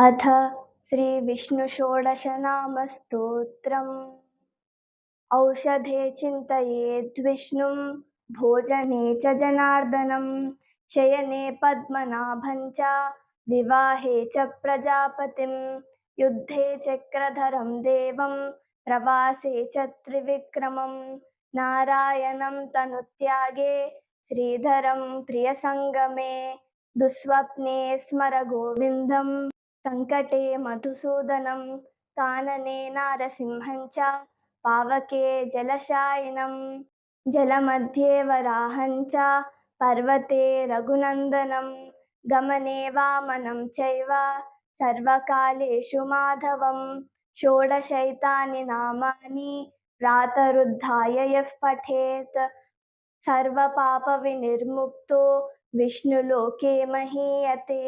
अथ श्रीविष्णुषोडशनामस्तोत्रम् औषधे चिन्तयेद्विष्णुं भोजने च जनार्दनं शयने पद्मनाभं च विवाहे च प्रजापतिं युद्धे चक्रधरं देवं प्रवासे च त्रिविक्रमं नारायणं तनुत्यागे श्रीधरं प्रियसङ्गमे दुःस्वप्ने स्मर गोविन्दं सङ्कटे मधुसूदनं कानने नारसिंहं च पावके जलशायिनं जलमध्ये वराहं च पर्वते रघुनन्दनं गमने वामनं चैव सर्वकालेषु माधवं षोडशैतानि नामानि प्रातरुद्धाय यः पठेत् सर्वपापविनिर्मुक्तो विष्णुलोके महीयते